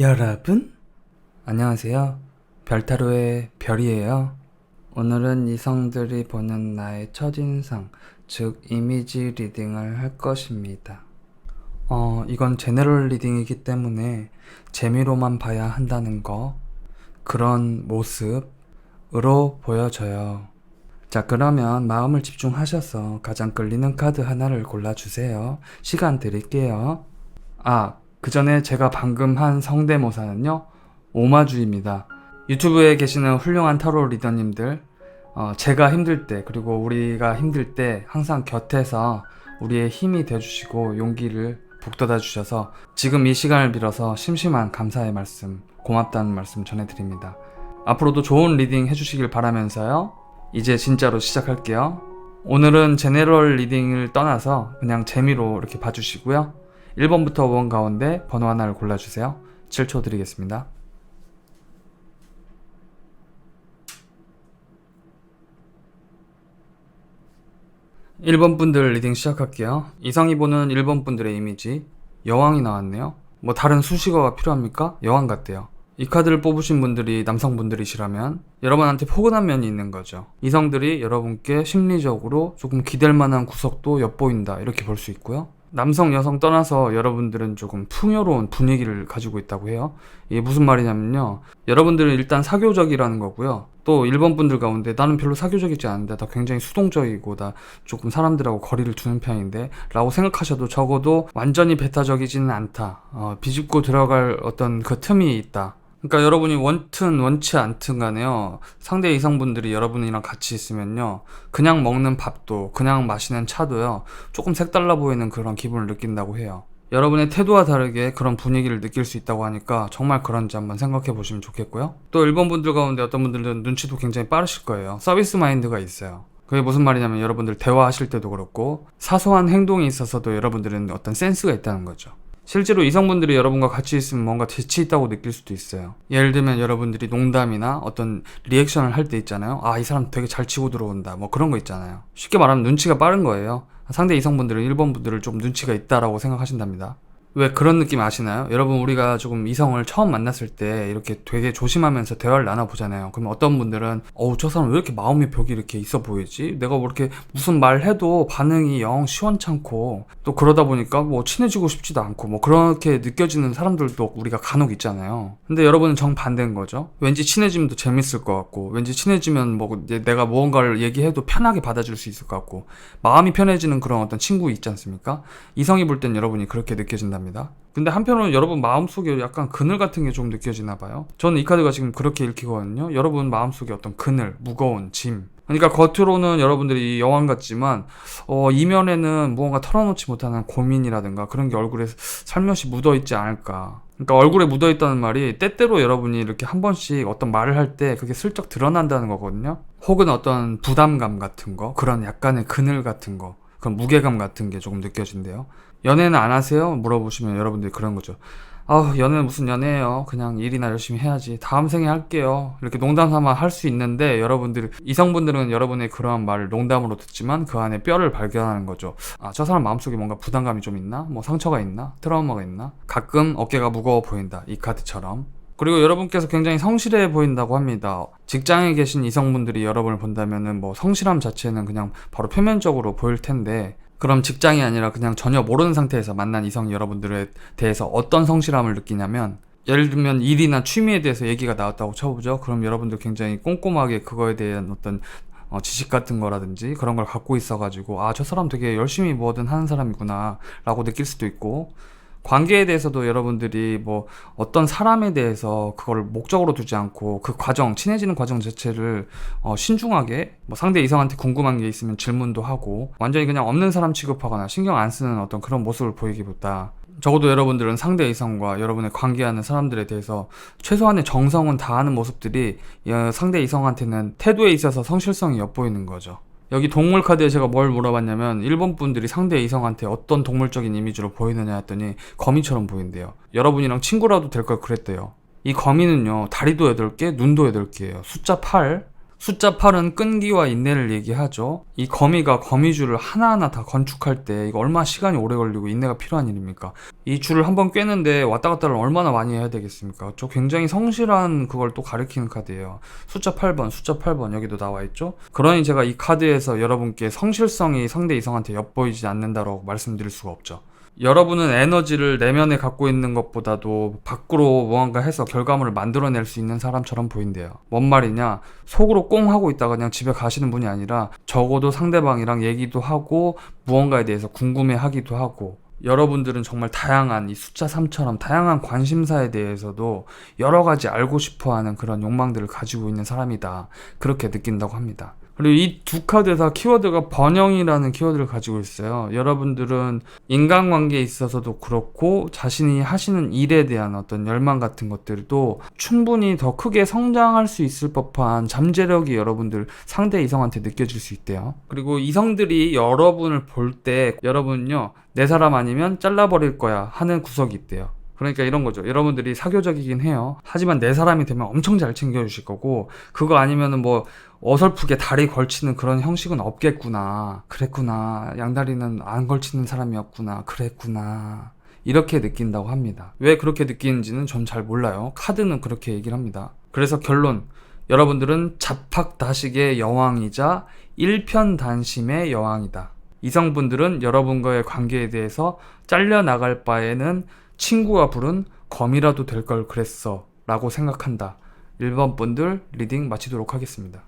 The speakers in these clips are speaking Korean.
여러분? 안녕하세요. 별타로의 별이에요. 오늘은 이성들이 보는 나의 첫인상, 즉 이미지 리딩을 할 것입니다. 어, 이건 제너럴 리딩이기 때문에 재미로만 봐야 한다는 거, 그런 모습으로 보여져요. 자, 그러면 마음을 집중하셔서 가장 끌리는 카드 하나를 골라주세요. 시간 드릴게요. 아, 그 전에 제가 방금 한 성대모사는요, 오마주입니다. 유튜브에 계시는 훌륭한 타로 리더님들, 어, 제가 힘들 때, 그리고 우리가 힘들 때 항상 곁에서 우리의 힘이 돼주시고 용기를 북돋아 주셔서 지금 이 시간을 빌어서 심심한 감사의 말씀, 고맙다는 말씀 전해드립니다. 앞으로도 좋은 리딩 해주시길 바라면서요. 이제 진짜로 시작할게요. 오늘은 제네럴 리딩을 떠나서 그냥 재미로 이렇게 봐주시고요. 1번부터 5번 가운데 번호 하나를 골라주세요. 7초 드리겠습니다. 1번 분들 리딩 시작할게요. 이상이 보는 1번 분들의 이미지. 여왕이 나왔네요. 뭐 다른 수식어가 필요합니까? 여왕 같대요. 이 카드를 뽑으신 분들이 남성분들이시라면 여러분한테 포근한 면이 있는 거죠. 이성들이 여러분께 심리적으로 조금 기댈 만한 구석도 엿보인다. 이렇게 볼 수 있고요. 남성, 여성 떠나서 여러분들은 조금 풍요로운 분위기를 가지고 있다고 해요. 이게 무슨 말이냐면요. 여러분들은 일단 사교적이라는 거고요. 또 일본 분들 가운데 나는 별로 사교적이지 않은데 나 굉장히 수동적이고 나 조금 사람들하고 거리를 두는 편인데 라고 생각하셔도 적어도 완전히 배타적이지는 않다. 어, 비집고 들어갈 어떤 그 틈이 있다. 그러니까 여러분이 원튼 원치 않든 간에요. 상대 이성분들이 여러분이랑 같이 있으면요. 그냥 먹는 밥도 그냥 마시는 차도요. 조금 색달라 보이는 그런 기분을 느낀다고 해요. 여러분의 태도와 다르게 그런 분위기를 느낄 수 있다고 하니까 정말 그런지 한번 생각해 보시면 좋겠고요. 또 일본 분들 가운데 어떤 분들은 눈치도 굉장히 빠르실 거예요. 서비스 마인드가 있어요. 그게 무슨 말이냐면 여러분들 대화하실 때도 그렇고 사소한 행동에 있어서도 여러분들은 어떤 센스가 있다는 거죠. 실제로 이성분들이 여러분과 같이 있으면 뭔가 재치 있다고 느낄 수도 있어요. 예를 들면 여러분들이 농담이나 어떤 리액션을 할 때 있잖아요. 아, 이 사람 되게 잘 치고 들어온다. 뭐 그런 거 있잖아요. 쉽게 말하면 눈치가 빠른 거예요. 상대 이성분들은 1번 분들을 좀 눈치가 있다라고 생각하신답니다. 왜 그런 느낌 아시나요? 여러분 우리가 조금 이성을 처음 만났을 때 이렇게 되게 조심하면서 대화를 나눠보잖아요. 그러면 어떤 분들은 어우 저 사람 왜 이렇게 마음의 벽이 이렇게 있어 보이지? 내가 뭐 이렇게 무슨 말 해도 반응이 영 시원찮고 또 그러다 보니까 뭐 친해지고 싶지도 않고 뭐 그렇게 느껴지는 사람들도 우리가 간혹 있잖아요. 근데 여러분은 정반대인 거죠. 왠지 친해지면 더 재밌을 것 같고 왠지 친해지면 뭐 내가 무언가를 얘기해도 편하게 받아줄 수 있을 것 같고 마음이 편해지는 그런 어떤 친구 있지 않습니까? 이성이 볼 땐 여러분이 그렇게 느껴진 답니다. 근데 한편으로는 여러분 마음속에 약간 그늘 같은 게 좀 느껴지나 봐요. 저는 이 카드가 지금 그렇게 읽히거든요. 여러분 마음속에 어떤 그늘, 무거운 짐. 그러니까 겉으로는 여러분들이 여왕 같지만 어, 이면에는 무언가 털어놓지 못하는 고민이라든가 그런 게 얼굴에 살며시 묻어 있지 않을까. 그러니까 얼굴에 묻어 있다는 말이 때때로 여러분이 이렇게 한 번씩 어떤 말을 할 때 그게 슬쩍 드러난다는 거거든요. 혹은 어떤 부담감 같은 거, 그런 약간의 그늘 같은 거, 그런 무게감 같은 게 조금 느껴진대요. 연애는 안 하세요? 물어보시면 여러분들이 그런 거죠. 아우, 연애는 무슨 연애예요? 그냥 일이나 열심히 해야지. 다음 생에 할게요. 이렇게 농담 삼아 할 수 있는데 여러분들, 이성분들은 여러분의 그러한 말을 농담으로 듣지만 그 안에 뼈를 발견하는 거죠. 아, 저 사람 마음속에 뭔가 부담감이 좀 있나? 뭐 상처가 있나? 트라우마가 있나? 가끔 어깨가 무거워 보인다. 이 카드처럼. 그리고 여러분께서 굉장히 성실해 보인다고 합니다. 직장에 계신 이성분들이 여러분을 본다면은 뭐 성실함 자체는 그냥 바로 표면적으로 보일 텐데 그럼 직장이 아니라 그냥 전혀 모르는 상태에서 만난 이성 여러분들에 대해서 어떤 성실함을 느끼냐면 예를 들면 일이나 취미에 대해서 얘기가 나왔다고 쳐보죠. 그럼 여러분들 굉장히 꼼꼼하게 그거에 대한 어떤 어, 지식 같은 거라든지 그런 걸 갖고 있어가지고 아 저 사람 되게 열심히 뭐든 하는 사람이구나 라고 느낄 수도 있고 관계에 대해서도 여러분들이 뭐 어떤 사람에 대해서 그걸 목적으로 두지 않고 그 과정 친해지는 과정 자체를 어, 신중하게 뭐 상대 이성한테 궁금한 게 있으면 질문도 하고 완전히 그냥 없는 사람 취급하거나 신경 안 쓰는 어떤 그런 모습을 보이기보다 적어도 여러분들은 상대 이성과 여러분의 관계하는 사람들에 대해서 최소한의 정성은 다하는 모습들이 어, 상대 이성한테는 태도에 있어서 성실성이 엿보이는 거죠. 여기 동물 카드에 제가 뭘 물어봤냐면 일본 분들이 상대 이성한테 어떤 동물적인 이미지로 보이느냐 했더니 거미처럼 보인대요. 여러분이랑 친구라도 될 걸 그랬대요. 이 거미는요 다리도 8개, 눈도 8개예요. 숫자 8. 숫자 8은 끈기와 인내를 얘기하죠. 이 거미가 거미줄을 하나하나 다 건축할 때 이거 얼마나 시간이 오래 걸리고 인내가 필요한 일입니까? 이 줄을 한번 꿰는데 왔다 갔다를 얼마나 많이 해야 되겠습니까? 저 굉장히 성실한 그걸 또 가리키는 카드예요. 숫자 8번, 숫자 8번 여기도 나와 있죠. 그러니 제가 이 카드에서 여러분께 성실성이 상대 이성한테 엿보이지 않는다라고 말씀드릴 수가 없죠. 여러분은 에너지를 내면에 갖고 있는 것보다도 밖으로 무언가 해서 결과물을 만들어낼 수 있는 사람처럼 보인대요. 뭔 말이냐? 속으로 꽁 하고 있다가 그냥 집에 가시는 분이 아니라 적어도 상대방이랑 얘기도 하고 무언가에 대해서 궁금해 하기도 하고 여러분들은 정말 다양한 이 숫자 3처럼 다양한 관심사에 대해서도 여러 가지 알고 싶어 하는 그런 욕망들을 가지고 있는 사람이다. 그렇게 느낀다고 합니다. 그리고 이 두 카드 다 키워드가 번영이라는 키워드를 가지고 있어요. 여러분들은 인간관계에 있어서도 그렇고 자신이 하시는 일에 대한 어떤 열망 같은 것들도 충분히 더 크게 성장할 수 있을 법한 잠재력이 여러분들 상대 이성한테 느껴질 수 있대요. 그리고 이성들이 여러분을 볼 때 여러분은요 내 사람 아니면 잘라버릴 거야 하는 구석이 있대요. 그러니까 이런 거죠. 여러분들이 사교적이긴 해요. 하지만 내 사람이 되면 엄청 잘 챙겨주실 거고, 그거 아니면은 뭐, 어설프게 다리 걸치는 그런 형식은 없겠구나. 그랬구나. 양다리는 안 걸치는 사람이었구나. 그랬구나. 이렇게 느낀다고 합니다. 왜 그렇게 느끼는지는 전 잘 몰라요. 카드는 그렇게 얘기를 합니다. 그래서 결론. 여러분들은 자팍다식의 여왕이자 일편단심의 여왕이다. 이성분들은 여러분과의 관계에 대해서 잘려나갈 바에는 친구가 부른 검이라도 될 걸 그랬어 라고 생각한다. 1번 분들 리딩 마치도록 하겠습니다.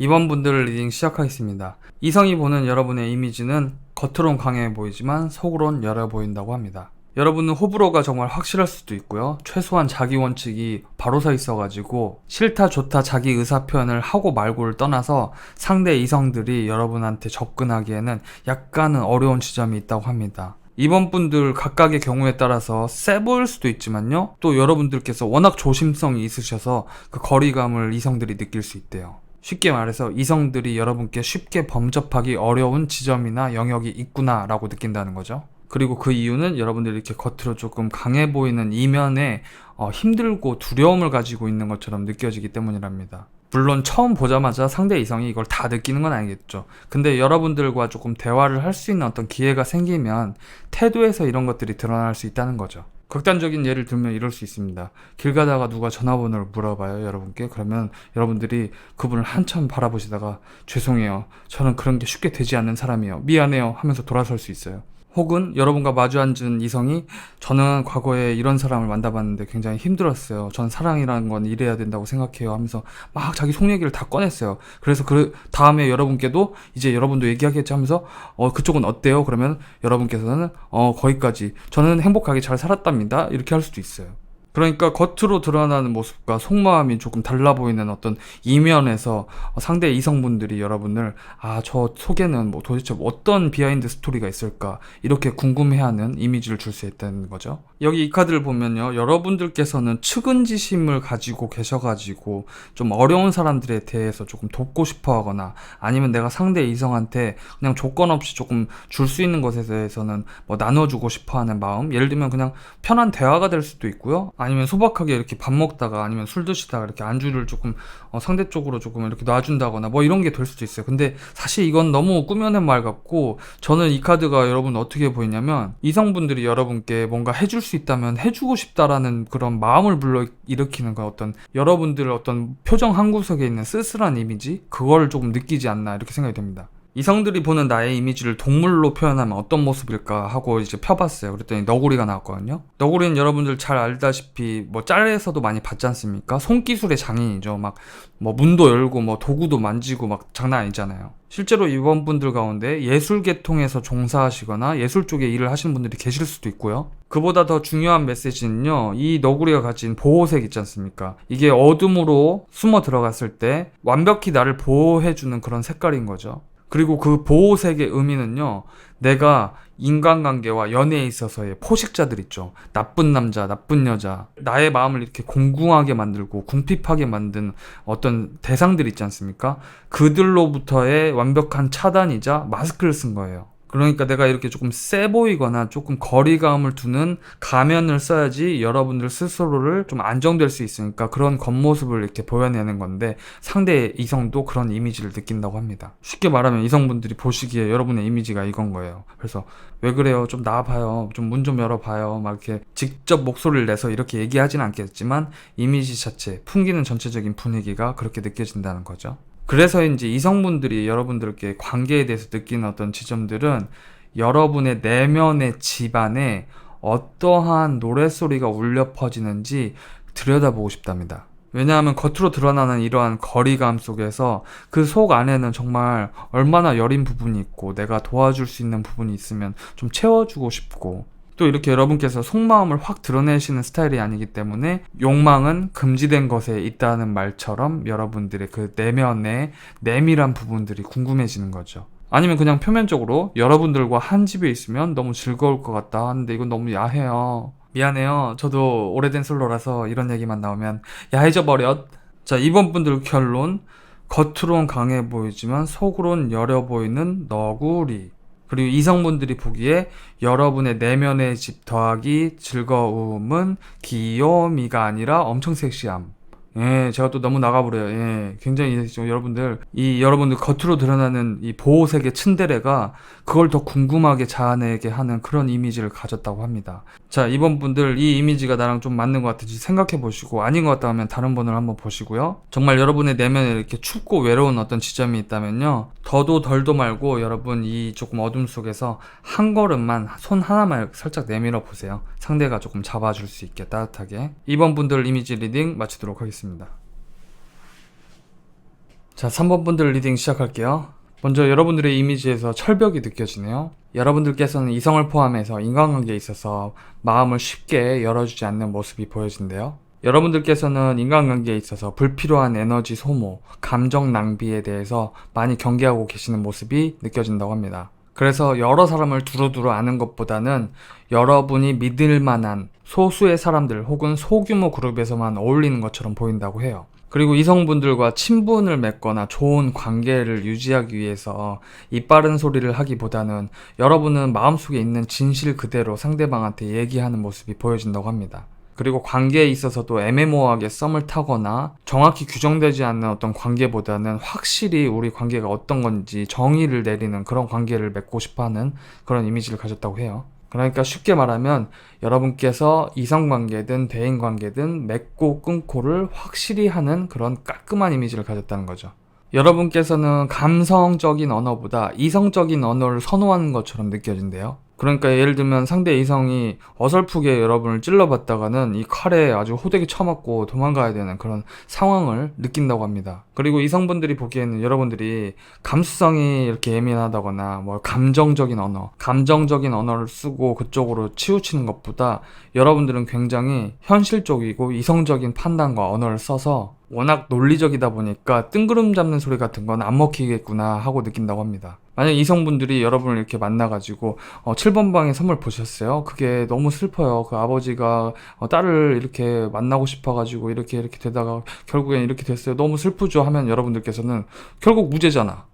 2번 분들 리딩 시작하겠습니다. 이성이 보는 여러분의 이미지는 겉으론 강해 보이지만 속으론 열어 보인다고 합니다. 여러분은 호불호가 정말 확실할 수도 있고요. 최소한 자기 원칙이 바로 서 있어가지고 싫다 좋다 자기 의사 표현을 하고 말고를 떠나서 상대 이성들이 여러분한테 접근하기에는 약간은 어려운 지점이 있다고 합니다. 이번 분들 각각의 경우에 따라서 세 보일 수도 있지만요. 또 여러분들께서 워낙 조심성이 있으셔서 그 거리감을 이성들이 느낄 수 있대요. 쉽게 말해서 이성들이 여러분께 쉽게 범접하기 어려운 지점이나 영역이 있구나라고 느낀다는 거죠. 그리고 그 이유는 여러분들이 이렇게 겉으로 조금 강해 보이는 이면에 어, 힘들고 두려움을 가지고 있는 것처럼 느껴지기 때문이랍니다. 물론 처음 보자마자 상대 이성이 이걸 다 느끼는 건 아니겠죠. 근데 여러분들과 조금 대화를 할 수 있는 어떤 기회가 생기면 태도에서 이런 것들이 드러날 수 있다는 거죠. 극단적인 예를 들면 이럴 수 있습니다. 길 가다가 누가 전화번호를 물어봐요, 여러분께. 그러면 여러분들이 그분을 한참 바라보시다가 죄송해요. 저는 그런 게 쉽게 되지 않는 사람이에요. 미안해요. 하면서 돌아설 수 있어요. 혹은 여러분과 마주 앉은 이성이 저는 과거에 이런 사람을 만나봤는데 굉장히 힘들었어요. 전 사랑이라는 건 이래야 된다고 생각해요. 하면서 막 자기 속 얘기를 다 꺼냈어요. 그래서 그 다음에 여러분께도 이제 여러분도 얘기하겠지 하면서 어 그쪽은 어때요? 그러면 여러분께서는 어 거기까지 저는 행복하게 잘 살았답니다. 이렇게 할 수도 있어요. 그러니까 겉으로 드러나는 모습과 속마음이 조금 달라 보이는 어떤 이면에서 상대 이성분들이 여러분을 아 저 속에는 뭐 도대체 어떤 비하인드 스토리가 있을까? 이렇게 궁금해하는 이미지를 줄 수 있다는 거죠. 여기 이 카드를 보면요. 여러분들께서는 측은지심을 가지고 계셔가지고 좀 어려운 사람들에 대해서 조금 돕고 싶어 하거나 아니면 내가 상대 이성한테 그냥 조건 없이 조금 줄 수 있는 것에 대해서는 뭐 나눠주고 싶어 하는 마음? 예를 들면 그냥 편한 대화가 될 수도 있고요 아니면 소박하게 이렇게 밥 먹다가 아니면 술 드시다가 이렇게 안주를 조금 어, 상대 쪽으로 조금 이렇게 놔준다거나 뭐 이런 게 될 수도 있어요. 근데 사실 이건 너무 꾸며낸 말 같고 저는 이 카드가 여러분 어떻게 보이냐면 이성분들이 여러분께 뭔가 해줄 수 있다면 해주고 싶다라는 그런 마음을 불러 일으키는 거 어떤 여러분들 어떤 표정 한 구석에 있는 쓸쓸한 이미지 그걸 조금 느끼지 않나 이렇게 생각이 됩니다. 이성들이 보는 나의 이미지를 동물로 표현하면 어떤 모습일까 하고 이제 펴봤어요. 그랬더니 너구리가 나왔거든요. 너구리는 여러분들 잘 알다시피 뭐 짤에서도 많이 봤지 않습니까? 손기술의 장인이죠. 막 뭐 문도 열고 뭐 도구도 만지고 막 장난 아니잖아요. 실제로 이번 분들 가운데 예술 계통에서 종사하시거나 예술 쪽에 일을 하시는 분들이 계실 수도 있고요. 그보다 더 중요한 메시지는요. 이 너구리가 가진 보호색 있지 않습니까? 이게 어둠으로 숨어 들어갔을 때 완벽히 나를 보호해주는 그런 색깔인 거죠. 그리고 그 보호색의 의미는요, 내가 인간관계와 연애에 있어서의 포식자들 있죠. 나쁜 남자, 나쁜 여자, 나의 마음을 이렇게 공궁하게 만들고 궁핍하게 만든 어떤 대상들 있지 않습니까? 그들로부터의 완벽한 차단이자 마스크를 쓴 거예요. 그러니까 내가 이렇게 조금 세 보이거나 조금 거리감을 두는 가면을 써야지 여러분들 스스로를 좀 안정될 수 있으니까 그런 겉모습을 이렇게 보여내는 건데 상대 이성도 그런 이미지를 느낀다고 합니다. 쉽게 말하면 이성분들이 보시기에 여러분의 이미지가 이건 거예요. 그래서 왜 그래요? 좀 나와봐요. 좀 문 좀 열어봐요. 막 이렇게 직접 목소리를 내서 이렇게 얘기하진 않겠지만 이미지 자체, 풍기는 전체적인 분위기가 그렇게 느껴진다는 거죠. 그래서인지 이성분들이 여러분들께 관계에 대해서 느끼는 어떤 지점들은 여러분의 내면의 집안에 어떠한 노랫소리가 울려 퍼지는지 들여다보고 싶답니다. 왜냐하면 겉으로 드러나는 이러한 거리감 속에서 그 속 안에는 정말 얼마나 여린 부분이 있고 내가 도와줄 수 있는 부분이 있으면 좀 채워주고 싶고 또 이렇게 여러분께서 속마음을 확 드러내시는 스타일이 아니기 때문에 욕망은 금지된 것에 있다는 말처럼 여러분들의 그 내면의 내밀한 부분들이 궁금해지는 거죠. 아니면 그냥 표면적으로 여러분들과 한 집에 있으면 너무 즐거울 것 같다 하는데 이건 너무 야해요. 미안해요. 저도 오래된 솔로라서 이런 얘기만 나오면 야해져 버렸. 자, 이번 분들 결론. 겉으론 강해 보이지만 속으론 여려 보이는 너구리. 그리고 이성분들이 보기에 여러분의 내면의 집 더하기 즐거움은 귀요미가 아니라 엄청 섹시함. 예, 제가 또 너무 나가버려요. 예, 굉장히 좀 여러분들, 이 여러분들 겉으로 드러나는 이 보호색의 츤데레가 그걸 더 궁금하게 자아내게 하는 그런 이미지를 가졌다고 합니다. 자, 이번 분들 이 이미지가 나랑 좀 맞는 것 같은지 생각해 보시고 아닌 것 같다 하면 다른 분을 한번 보시고요. 정말 여러분의 내면에 이렇게 춥고 외로운 어떤 지점이 있다면요. 더도 덜도 말고 여러분 이 조금 어둠 속에서 한 걸음만 손 하나만 살짝 내밀어 보세요. 상대가 조금 잡아줄 수 있게 따뜻하게. 이번 분들 이미지 리딩 마치도록 하겠습니다. 자, 3번 분들 리딩 시작할게요. 먼저 여러분들의 이미지에서 철벽이 느껴지네요. 여러분들께서는 이성을 포함해서 인간관계에 있어서 마음을 쉽게 열어주지 않는 모습이 보여진대요. 여러분들께서는 인간관계에 있어서 불필요한 에너지 소모, 감정 낭비에 대해서 많이 경계하고 계시는 모습이 느껴진다고 합니다. 그래서 여러 사람을 두루두루 아는 것보다는 여러분이 믿을 만한 소수의 사람들 혹은 소규모 그룹에서만 어울리는 것처럼 보인다고 해요. 그리고 이성분들과 친분을 맺거나 좋은 관계를 유지하기 위해서 이 빠른 소리를 하기보다는 여러분은 마음속에 있는 진실 그대로 상대방한테 얘기하는 모습이 보여진다고 합니다. 그리고 관계에 있어서도 애매모호하게 썸을 타거나 정확히 규정되지 않는 어떤 관계보다는 확실히 우리 관계가 어떤 건지 정의를 내리는 그런 관계를 맺고 싶어 하는 그런 이미지를 가졌다고 해요. 그러니까 쉽게 말하면 여러분께서 이성관계든 대인관계든 맺고 끊고를 확실히 하는 그런 깔끔한 이미지를 가졌다는 거죠. 여러분께서는 감성적인 언어보다 이성적인 언어를 선호하는 것처럼 느껴진대요. 그러니까 예를 들면 상대 이성이 어설프게 여러분을 찔러봤다가는 이 칼에 아주 호되게 쳐맞고 도망가야 되는 그런 상황을 느낀다고 합니다. 그리고 이성분들이 보기에는 여러분들이 감수성이 이렇게 예민하다거나 뭐 감정적인 언어, 감정적인 언어를 쓰고 그쪽으로 치우치는 것보다 여러분들은 굉장히 현실적이고 이성적인 판단과 언어를 써서 워낙 논리적이다 보니까 뜬구름 잡는 소리 같은 건 안 먹히겠구나 하고 느낀다고 합니다. 만약 이성분들이 여러분을 이렇게 만나가지고 어, 7번 방에 선물 보셨어요? 그게 너무 슬퍼요. 그 아버지가 어, 딸을 이렇게 만나고 싶어가지고 이렇게 이렇게 되다가 결국엔 이렇게 됐어요. 너무 슬프죠 하면 여러분들께서는 결국 무죄잖아.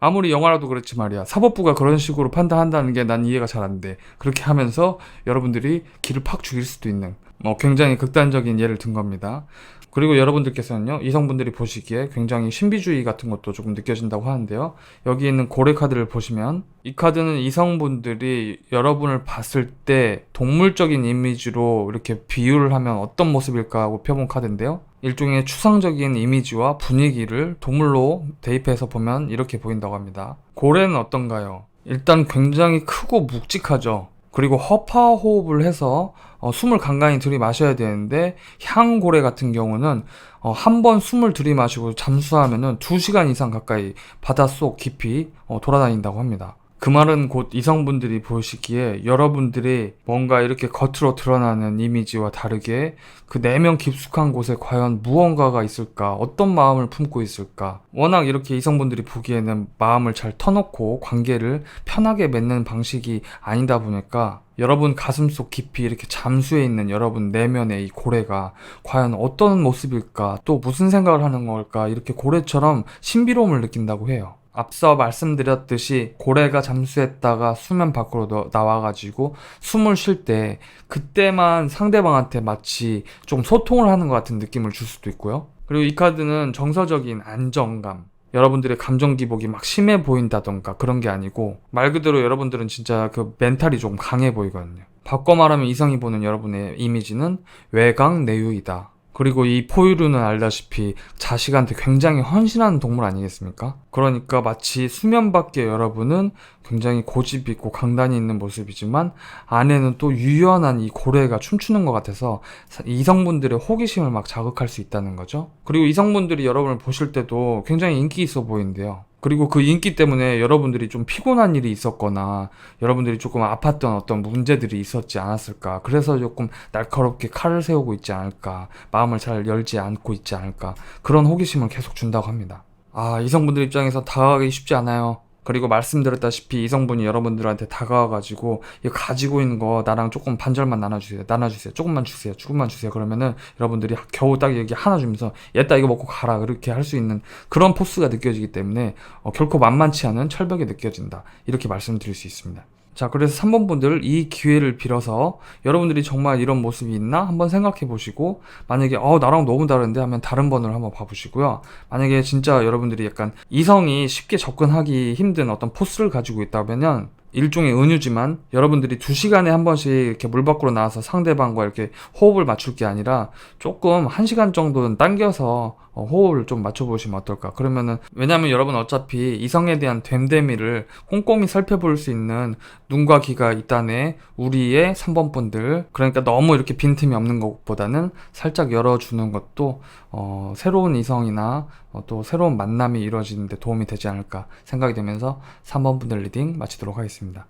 아무리 영화라도 그렇지 말이야. 사법부가 그런 식으로 판단한다는 게 난 이해가 잘 안 돼. 그렇게 하면서 여러분들이 길을 팍 죽일 수도 있는 뭐 굉장히 극단적인 예를 든 겁니다. 그리고 여러분들께서는요, 이성분들이 보시기에 굉장히 신비주의 같은 것도 조금 느껴진다고 하는데요. 여기 있는 고래 카드를 보시면, 이 카드는 이성분들이 여러분을 봤을 때 동물적인 이미지로 이렇게 비유를 하면 어떤 모습일까 하고 펴본 카드인데요. 일종의 추상적인 이미지와 분위기를 동물로 대입해서 보면 이렇게 보인다고 합니다. 고래는 어떤가요? 일단 굉장히 크고 묵직하죠. 그리고 허파 호흡을 해서 어, 숨을 간간히 들이마셔야 되는데 향고래 같은 경우는 어, 한 번 숨을 들이마시고 잠수하면은 2시간 이상 가까이 바닷속 깊이 어, 돌아다닌다고 합니다. 그 말은 곧 이성분들이 보시기에 여러분들이 뭔가 이렇게 겉으로 드러나는 이미지와 다르게 그 내면 깊숙한 곳에 과연 무언가가 있을까? 어떤 마음을 품고 있을까? 워낙 이렇게 이성분들이 보기에는 마음을 잘 터놓고 관계를 편하게 맺는 방식이 아니다 보니까 여러분 가슴속 깊이 이렇게 잠수해 있는 여러분 내면의 이 고래가 과연 어떤 모습일까? 또 무슨 생각을 하는 걸까? 이렇게 고래처럼 신비로움을 느낀다고 해요. 앞서 말씀드렸듯이 고래가 잠수했다가 수면 밖으로 너- 나와가지고 숨을 쉴 때 그때만 상대방한테 마치 좀 소통을 하는 것 같은 느낌을 줄 수도 있고요. 그리고 이 카드는 정서적인 안정감, 여러분들의 감정 기복이 막 심해 보인다던가 그런 게 아니고 말 그대로 여러분들은 진짜 그 멘탈이 좀 강해 보이거든요. 바꿔 말하면 이성이 보는 여러분의 이미지는 외강 내유이다. 그리고 이 포유류는 알다시피 자식한테 굉장히 헌신하는 동물 아니겠습니까? 그러니까 마치 수면 밖에 여러분은 굉장히 고집 있고 강단이 있는 모습이지만 안에는 또 유연한 이 고래가 춤추는 것 같아서 사- 이성분들의 호기심을 막 자극할 수 있다는 거죠. 그리고 이성분들이 여러분을 보실 때도 굉장히 인기 있어 보이는데요. 그리고 그 인기 때문에 여러분들이 좀 피곤한 일이 있었거나 여러분들이 조금 아팠던 어떤 문제들이 있었지 않았을까. 그래서 조금 날카롭게 칼을 세우고 있지 않을까. 마음을 잘 열지 않고 있지 않을까. 그런 호기심을 계속 준다고 합니다. 아, 이성분들 입장에서 다가가기 쉽지 않아요. 그리고 말씀드렸다시피 이 성분이 여러분들한테 다가와가지고 이거 가지고 있는 거 나랑 조금 반절만 나눠주세요. 나눠주세요. 조금만 주세요. 조금만 주세요. 그러면은 여러분들이 겨우 딱 여기 하나 주면서 얘따 이거 먹고 가라. 그렇게 할 수 있는 그런 포스가 느껴지기 때문에 어, 결코 만만치 않은 철벽이 느껴진다. 이렇게 말씀드릴 수 있습니다. 자, 그래서 3번 분들 이 기회를 빌어서 여러분들이 정말 이런 모습이 있나 한번 생각해 보시고 만약에 어 나랑 너무 다른데 하면 다른 번호를 한번 봐 보시고요. 만약에 진짜 여러분들이 약간 이성이 쉽게 접근하기 힘든 어떤 포스를 가지고 있다면은 일종의 은유지만 여러분들이 두 시간에 한 번씩 이렇게 물 밖으로 나와서 상대방과 이렇게 호흡을 맞출 게 아니라 조금 한 시간 정도는 당겨서 어, 호흡을 좀 맞춰보시면 어떨까. 그러면은, 왜냐면 여러분 어차피 이성에 대한 됨됨이를 꼼꼼히 살펴볼 수 있는 눈과 귀가 있다네 우리의 3번 분들. 그러니까 너무 이렇게 빈틈이 없는 것보다는 살짝 열어주는 것도, 어, 새로운 이성이나 어, 또 새로운 만남이 이루어지는데 도움이 되지 않을까 생각이 되면서 3번 분들 리딩 마치도록 하겠습니다.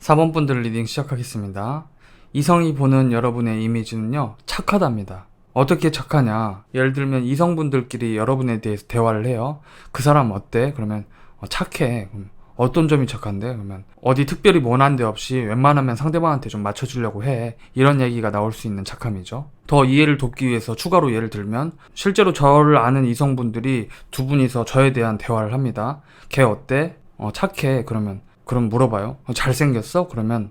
4번 분들 리딩 시작하겠습니다. 이성이 보는 여러분의 이미지는요, 착하답니다. 어떻게 착하냐? 예를 들면 이성분들끼리 여러분에 대해서 대화를 해요. 그 사람 어때? 그러면 어, 착해. 그럼 어떤 점이 착한데? 그러면 어디 특별히 원한 데 없이 웬만하면 상대방한테 좀 맞춰주려고 해. 이런 얘기가 나올 수 있는 착함이죠. 더 이해를 돕기 위해서 추가로 예를 들면 실제로 저를 아는 이성분들이 두 분이서 저에 대한 대화를 합니다. 걔 어때? 어, 착해. 그러면 그럼 물어봐요. 어, 잘생겼어? 그러면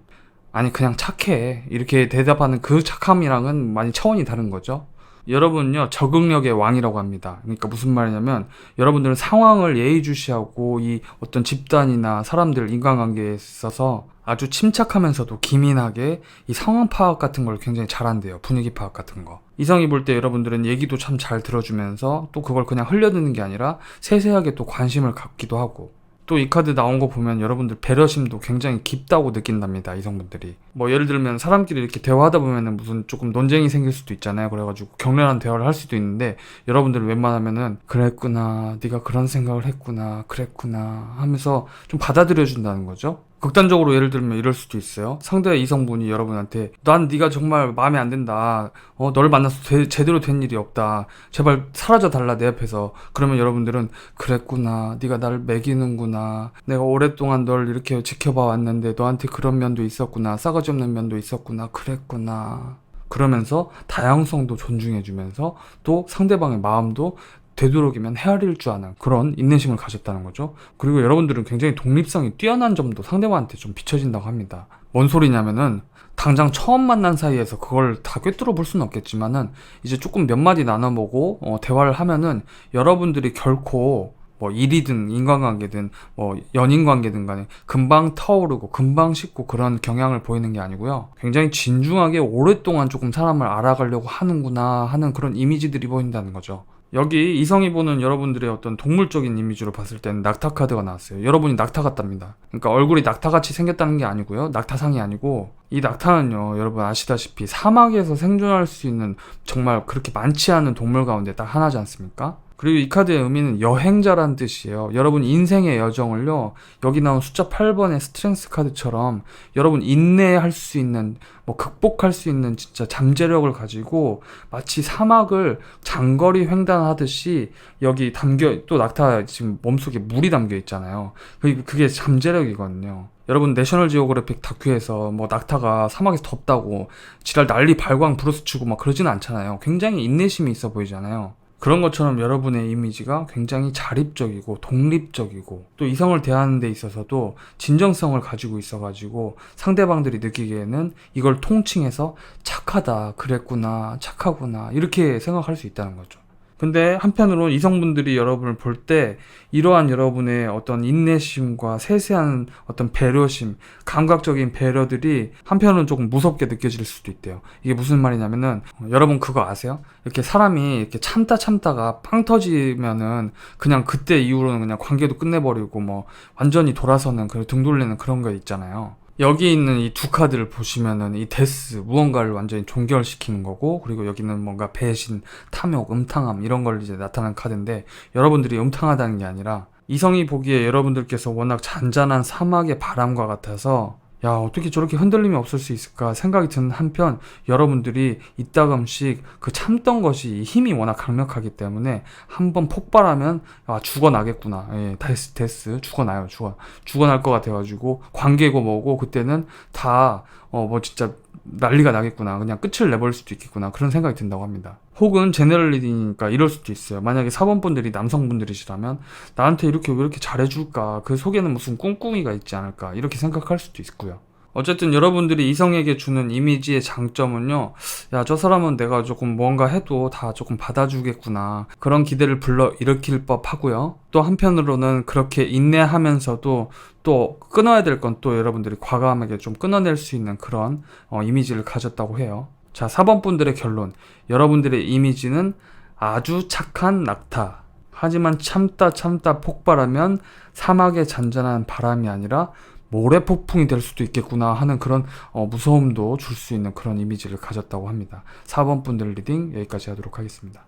아니 그냥 착해. 이렇게 대답하는 그 착함이랑은 많이 차원이 다른 거죠. 여러분은요 적응력의 왕이라고 합니다. 그러니까 무슨 말이냐면 여러분들은 상황을 예의주시하고 이 어떤 집단이나 사람들 인간관계에 있어서 아주 침착하면서도 기민하게 이 상황 파악 같은 걸 굉장히 잘한대요. 분위기 파악 같은 거. 이성이 볼 때 여러분들은 얘기도 참 잘 들어주면서 또 그걸 그냥 흘려듣는 게 아니라 세세하게 또 관심을 갖기도 하고 또 이 카드 나온 거 보면 여러분들 배려심도 굉장히 깊다고 느낀답니다 이성분들이. 뭐 예를 들면 사람끼리 이렇게 대화하다 보면은 무슨 조금 논쟁이 생길 수도 있잖아요. 그래가지고 격렬한 대화를 할 수도 있는데 여러분들 웬만하면은 그랬구나 네가 그런 생각을 했구나 그랬구나 하면서 좀 받아들여 준다는 거죠 극단적으로 예를 들면 이럴 수도 있어요 상대 이성분이 여러분한테 난 네가 정말 마음에 안 든다 어널 만나서 제, 제대로 된 일이 없다 제발 사라져 달라 내 앞에서 그러면 여러분들은 그랬구나. 네가 나를 먹이는구나. 내가 오랫동안 널 이렇게 지켜봐 왔는데 너한테 그런 면도 있었구나. 싸가지 없는 면도 있었구나. 그랬구나. 그러면서 다양성도 존중해주면서 또 상대방의 마음도 되도록이면 헤아릴 줄 아는 그런 인내심을 가졌다는 거죠. 그리고 여러분들은 굉장히 독립성이 뛰어난 점도 상대방한테 좀 비춰진다고 합니다. 뭔 소리냐면은 당장 처음 만난 사이에서 그걸 다 꿰뚫어 볼 수는 없겠지만은 이제 조금 몇 마디 나눠보고 어, 대화를 하면은 여러분들이 결코 뭐 일이든 인간관계든 뭐 연인관계든 간에 금방 타오르고 금방 식고 그런 경향을 보이는 게 아니고요. 굉장히 진중하게 오랫동안 조금 사람을 알아가려고 하는구나 하는 그런 이미지들이 보인다는 거죠. 여기 이성이 보는 여러분들의 어떤 동물적인 이미지로 봤을 때는 낙타 카드가 나왔어요. 여러분이 낙타 같답니다. 그러니까 얼굴이 낙타같이 생겼다는 게 아니고요. 낙타상이 아니고 이 낙타는요. 여러분 아시다시피 사막에서 생존할 수 있는 정말 그렇게 많지 않은 동물 가운데 딱 하나지 않습니까? 그리고 이 카드의 의미는 여행자란 뜻이에요. 여러분 인생의 여정을요. 여기 나온 숫자 8번의 스트렝스 카드처럼 여러분 인내할 수 있는 뭐 극복할 수 있는 진짜 잠재력을 가지고 마치 사막을 장거리 횡단하듯이 여기 담겨 또 낙타 지금 몸속에 물이 담겨 있잖아요. 그- 그게 잠재력이거든요. 여러분 내셔널 지오그래픽 다큐에서 뭐 낙타가 사막에서 덥다고 지랄 난리 발광 브루스 치고 막 그러지는 않잖아요. 굉장히 인내심이 있어 보이잖아요. 그런 것처럼 여러분의 이미지가 굉장히 자립적이고 독립적이고 또 이성을 대하는 데 있어서도 진정성을 가지고 있어가지고 상대방들이 느끼기에는 이걸 통칭해서 착하다, 그랬구나, 착하구나 이렇게 생각할 수 있다는 거죠. 근데 한편으로 이성분들이 여러분을 볼 때 이러한 여러분의 어떤 인내심과 세세한 어떤 배려심, 감각적인 배려들이 한편으로는 조금 무섭게 느껴질 수도 있대요. 이게 무슨 말이냐면은 어, 여러분 그거 아세요? 이렇게 사람이 이렇게 참다 참다가 빵 터지면은 그냥 그때 이후로는 그냥 관계도 끝내버리고 뭐 완전히 돌아서는 그 등 돌리는 그런 거 있잖아요. 여기 있는 이 두 카드를 보시면은 이 데스 무언가를 완전히 종결시키는 거고 그리고 여기는 뭔가 배신, 탐욕, 음탕함 이런 걸 이제 나타난 카드인데 여러분들이 음탕하다는 게 아니라 이성이 보기에 여러분들께서 워낙 잔잔한 사막의 바람과 같아서 야 어떻게 저렇게 흔들림이 없을 수 있을까 생각이 드는 한편 여러분들이 이따금씩 그 참던 것이 힘이 워낙 강력하기 때문에 한번 폭발하면 아 죽어나겠구나. 예 데스 데스 죽어나요. 죽어 죽어날 것 같아가지고 관계고 뭐고 그때는 다 어 뭐 진짜 난리가 나겠구나. 그냥 끝을 내버릴 수도 있겠구나. 그런 생각이 든다고 합니다. 혹은 제너럴 리딩이니까 이럴 수도 있어요. 만약에 사번분들이 남성분들이시라면 나한테 이렇게 왜 이렇게 잘해줄까? 그 속에는 무슨 꿍꿍이가 있지 않을까? 이렇게 생각할 수도 있고요 어쨌든 여러분들이 이성에게 주는 이미지의 장점은요 야 저 사람은 내가 조금 뭔가 해도 다 조금 받아주겠구나. 그런 기대를 불러 일으킬 법 하고요. 또 한편으로는 그렇게 인내하면서도 또 끊어야 될 건 또 여러분들이 과감하게 좀 끊어낼 수 있는 그런 어, 이미지를 가졌다고 해요. 자 4번 분들의 결론. 여러분들의 이미지는 아주 착한 낙타. 하지만 참다 참다 폭발하면 사막의 잔잔한 바람이 아니라 모래 폭풍이 될 수도 있겠구나 하는 그런 어, 무서움도 줄 수 있는 그런 이미지를 가졌다고 합니다. 4번 분들 리딩 여기까지 하도록 하겠습니다.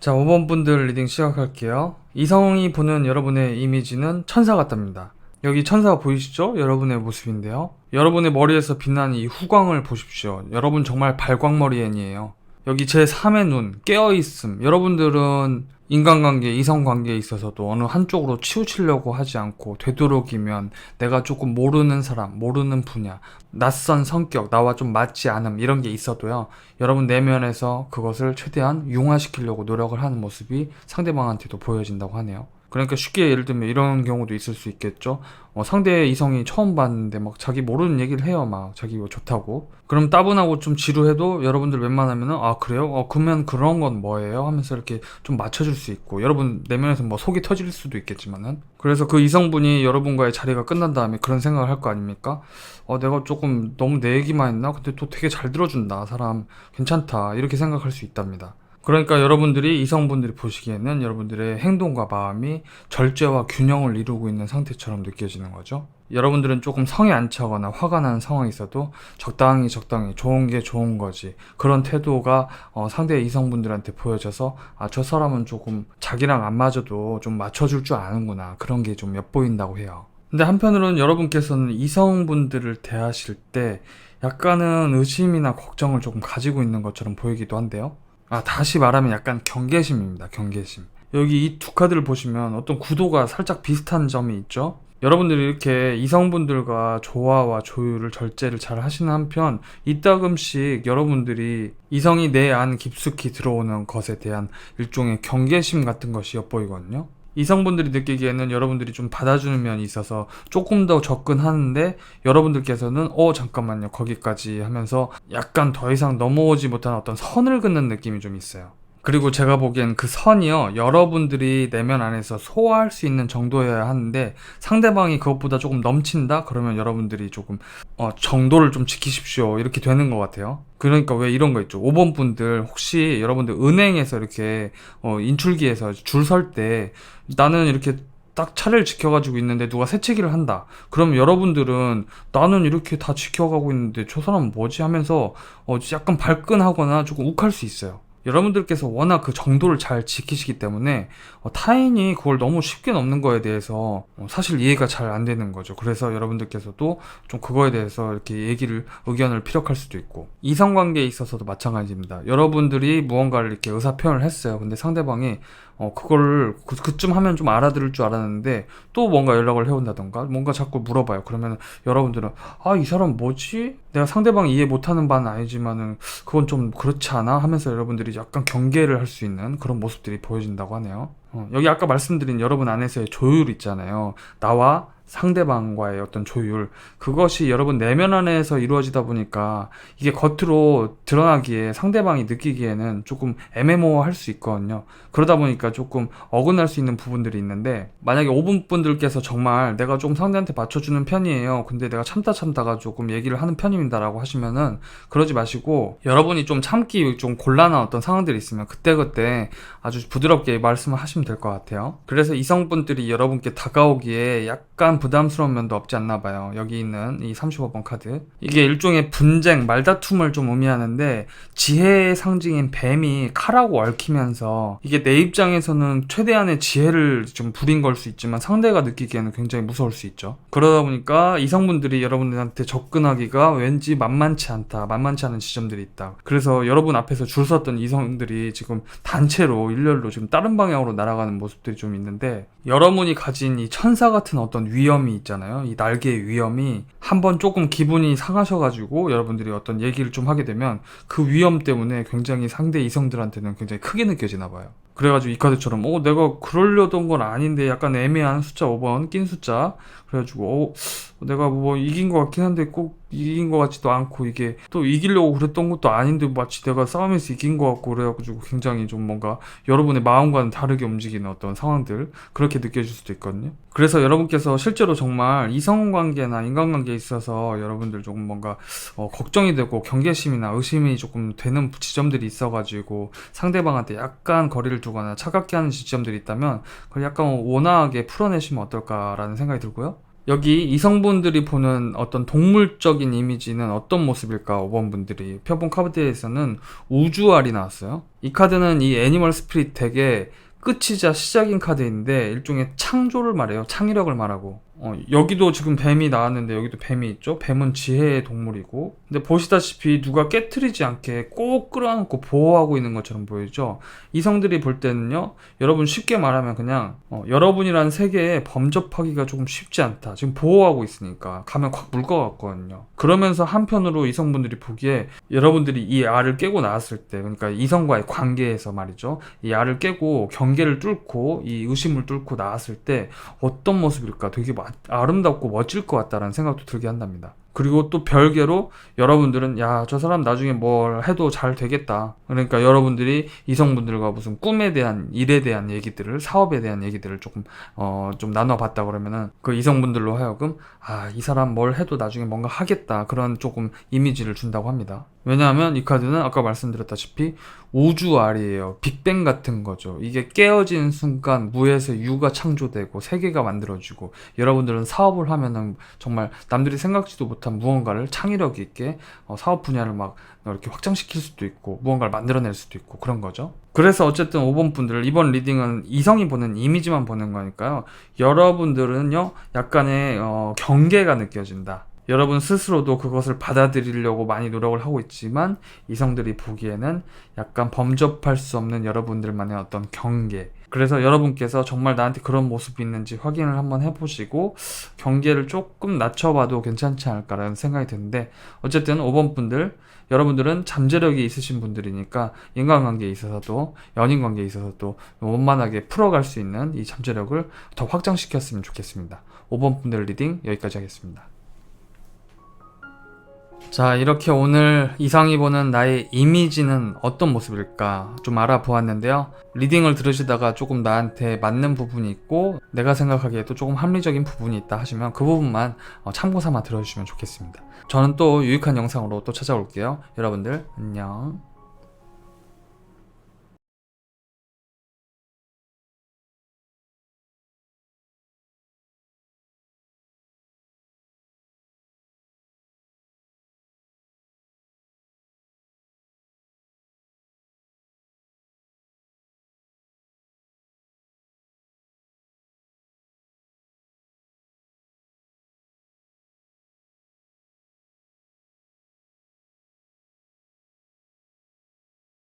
자, 5번 분들 리딩 시작할게요. 이성이 보는 여러분의 이미지는 천사 같답니다. 여기 천사가 보이시죠? 여러분의 모습인데요. 여러분의 머리에서 빛나는 이 후광을 보십시오. 여러분 정말 발광머리엔이에요. 여기 제 3의 눈, 깨어있음. 여러분들은 인간관계, 이성관계에 있어서도 어느 한쪽으로 치우치려고 하지 않고 되도록이면 내가 조금 모르는 사람, 모르는 분야, 낯선 성격, 나와 좀 맞지 않음 이런 게 있어도요. 여러분 내면에서 그것을 최대한 융화시키려고 노력을 하는 모습이 상대방한테도 보여진다고 하네요. 그러니까 쉽게 예를 들면 이런 경우도 있을 수 있겠죠. 어, 상대 이성이 처음 봤는데 막 자기 모르는 얘기를 해요. 막 자기 뭐 좋다고. 그럼 따분하고 좀 지루해도 여러분들 웬만하면은 아 그래요? 어 그러면 그런 건 뭐예요? 하면서 이렇게 좀 맞춰줄 수 있고 여러분 내면에서 뭐 속이 터질 수도 있겠지만은 그래서 그 이성분이 여러분과의 자리가 끝난 다음에 그런 생각을 할 거 아닙니까? 어 내가 조금 너무 내 얘기만 했나? 근데 또 되게 잘 들어준다 사람 괜찮다 이렇게 생각할 수 있답니다. 그러니까 여러분들이 이성분들이 보시기에는 여러분들의 행동과 마음이 절제와 균형을 이루고 있는 상태처럼 느껴지는 거죠. 여러분들은 조금 성이 안 차거나 화가 나는 상황이 있어도 적당히 적당히 좋은 게 좋은 거지. 그런 태도가 어, 상대 이성분들한테 보여져서 아, 저 사람은 조금 자기랑 안 맞아도 좀 맞춰줄 줄 아는구나. 그런 게 좀 엿보인다고 해요. 근데 한편으로는 여러분께서는 이성분들을 대하실 때 약간은 의심이나 걱정을 조금 가지고 있는 것처럼 보이기도 한데요. 아, 다시 말하면 약간 경계심입니다. 경계심. 여기 이 두 카드를 보시면 어떤 구도가 살짝 비슷한 점이 있죠? 여러분들이 이렇게 이성분들과 조화와 조율을 절제를 잘 하시는 한편 이따금씩 여러분들이 이성이 내 안 깊숙이 들어오는 것에 대한 일종의 경계심 같은 것이 엿보이거든요. 이성분들이 느끼기에는 여러분들이 좀 받아주는 면이 있어서 조금 더 접근하는데 여러분들께서는 어 잠깐만요 거기까지 하면서 약간 더 이상 넘어오지 못한 어떤 선을 긋는 느낌이 좀 있어요. 그리고 제가 보기엔 그 선이요 여러분들이 내면 안에서 소화할 수 있는 정도여야 하는데 상대방이 그것보다 조금 넘친다? 그러면 여러분들이 조금 어, 정도를 좀 지키십시오. 이렇게 되는 것 같아요. 그러니까 왜 이런 거 있죠? 5번 분들 혹시 여러분들 은행에서 이렇게 어, 인출기에서 줄 설 때 나는 이렇게 딱 차를 지켜가지고 있는데 누가 새치기를 한다. 그럼 여러분들은 나는 이렇게 다 지켜가고 있는데 저 사람은 뭐지? 하면서 어 약간 발끈하거나 조금 욱할 수 있어요. 여러분들께서 워낙 그 정도를 잘 지키시기 때문에 어, 타인이 그걸 너무 쉽게 넘는 거에 대해서 어, 사실 이해가 잘 안 되는 거죠. 그래서 여러분들께서도 좀 그거에 대해서 이렇게 얘기를 의견을 피력할 수도 있고 이성관계에 있어서도 마찬가지입니다. 여러분들이 무언가를 이렇게 의사 표현을 했어요. 근데 상대방이 어, 그걸 그, 그쯤 하면 좀 알아들을 줄 알았는데 또 뭔가 연락을 해온다던가 뭔가 자꾸 물어봐요. 그러면 여러분들은 아, 이 사람 뭐지? 내가 상대방 이해 못하는 바는 아니지만은 그건 좀 그렇지 않아? 하면서 여러분들이 약간 경계를 할 수 있는 그런 모습들이 보여진다고 하네요. 어, 여기 아까 말씀드린 여러분 안에서의 조율 있잖아요. 나와 상대방과의 어떤 조율 그것이 여러분 내면 안에서 이루어지다 보니까 이게 겉으로 드러나기에 상대방이 느끼기에는 조금 애매모호할 수 있거든요. 그러다 보니까 조금 어긋날 수 있는 부분들이 있는데 만약에 5분 분들께서 정말 내가 좀 상대한테 맞춰주는 편이에요. 근데 내가 참다 참다가 조금 얘기를 하는 편입니다 라고 하시면은 그러지 마시고 여러분이 좀 참기 좀 곤란한 어떤 상황들이 있으면 그때그때 아주 부드럽게 말씀을 하시면 될 것 같아요. 그래서 이성분들이 여러분께 다가오기에 약간 부담스러운 면도 없지 않나 봐요. 여기 있는 이 35번 카드. 이게 일종의 분쟁, 말다툼을 좀 의미하는데 지혜의 상징인 뱀이 칼하고 얽히면서 이게 내 입장에서는 최대한의 지혜를 좀 부린 걸 수 있지만 상대가 느끼기에는 굉장히 무서울 수 있죠. 그러다 보니까 이성분들이 여러분들한테 접근하기가 왠지 만만치 않다. 만만치 않은 지점들이 있다. 그래서 여러분 앞에서 줄 섰던 이성들이 지금 단체로 일렬로 지금 다른 방향으로 날아가는 모습들이 좀 있는데 여러분이 가진 이 천사 같은 어떤 위험 이 있잖아요. 이 날개의 위험이 한번 조금 기분이 상하셔가지고 여러분들이 어떤 얘기를 좀 하게 되면 그 위험 때문에 굉장히 상대 이성들한테는 굉장히 크게 느껴지나 봐요. 그래가지고 이 카드처럼 어 내가 그러려던 건 아닌데 약간 애매한 숫자 5번 낀 숫자 그래가지고 어 내가 뭐 이긴 것 같긴 한데 꼭 이긴 것 같지도 않고 이게 또 이기려고 그랬던 것도 아닌데 마치 내가 싸움에서 이긴 것 같고 그래가지고 굉장히 좀 뭔가 여러분의 마음과는 다르게 움직이는 어떤 상황들 그렇게 느껴질 수도 있거든요. 그래서 여러분께서 실제로 정말 이성관계나 인간관계에 있어서 여러분들 조금 뭔가 어, 걱정이 되고 경계심이나 의심이 조금 되는 지점들이 있어가지고 상대방한테 약간 거리를 두거나 차갑게 하는 지점들이 있다면 그걸 약간 원화하게 풀어내시면 어떨까라는 생각이 들고요. 여기 이성분들이 보는 어떤 동물적인 이미지는 어떤 모습일까? 5번 분들이. 표본 카드에서는 우주알이 나왔어요. 이 카드는 이 애니멀 스피릿 덱의 끝이자 시작인 카드인데 일종의 창조를 말해요. 창의력을 말하고 어, 여기도 지금 뱀이 나왔는데 여기도 뱀이 있죠? 뱀은 지혜의 동물이고. 근데 보시다시피 누가 깨트리지 않게 꼭 끌어안고 보호하고 있는 것처럼 보이죠? 이성들이 볼 때는요 여러분 쉽게 말하면 그냥 어, 여러분이란 세계에 범접하기가 조금 쉽지 않다. 지금 보호하고 있으니까 가면 확 물 것 같거든요. 그러면서 한편으로 이성분들이 보기에 여러분들이 이 알을 깨고 나왔을 때 그러니까 이성과의 관계에서 말이죠. 이 알을 깨고 경계를 뚫고 이 의심을 뚫고 나왔을 때 어떤 모습일까 되게 마- 아름답고 멋질 것 같다라는 생각도 들게 한답니다. 그리고 또 별개로 여러분들은 야 저 사람 나중에 뭘 해도 잘 되겠다. 그러니까 여러분들이 이성분들과 무슨 꿈에 대한 일에 대한 얘기들을 사업에 대한 얘기들을 조금 어 좀 나눠 봤다 그러면은 그 이성분들로 하여금 아 이 사람 뭘 해도 나중에 뭔가 하겠다 그런 조금 이미지를 준다고 합니다. 왜냐하면 이 카드는 아까 말씀드렸다시피 우주 알이에요. 빅뱅 같은 거죠. 이게 깨어진 순간 무에서 유가 창조되고 세계가 만들어지고 여러분들은 사업을 하면은 정말 남들이 생각지도 못한 무언가를 창의력 있게 어, 사업 분야를 막 이렇게 확장시킬 수도 있고 무언가를 만들어낼 수도 있고 그런 거죠. 그래서 어쨌든 5번 분들 이번 리딩은 이성이 보는 이미지만 보는 거니까요. 여러분들은요 약간의 어, 경계가 느껴진다. 여러분 스스로도 그것을 받아들이려고 많이 노력을 하고 있지만 이성들이 보기에는 약간 범접할 수 없는 여러분들만의 어떤 경계. 그래서 여러분께서 정말 나한테 그런 모습이 있는지 확인을 한번 해보시고 경계를 조금 낮춰봐도 괜찮지 않을까라는 생각이 드는데 어쨌든 5번 분들 여러분들은 잠재력이 있으신 분들이니까 인간관계에 있어서도 연인 관계에 있어서도 원만하게 풀어갈 수 있는 이 잠재력을 더 확장시켰으면 좋겠습니다. 5번 분들 리딩 여기까지 하겠습니다. 자, 이렇게 오늘 이상이 보는 나의 이미지는 어떤 모습일까 좀 알아보았는데요. 리딩을 들으시다가 조금 나한테 맞는 부분이 있고 내가 생각하기에도 조금 합리적인 부분이 있다 하시면 그 부분만 어, 참고 삼아 들어주시면 좋겠습니다. 저는 또 유익한 영상으로 또 찾아올게요. 여러분들 안녕.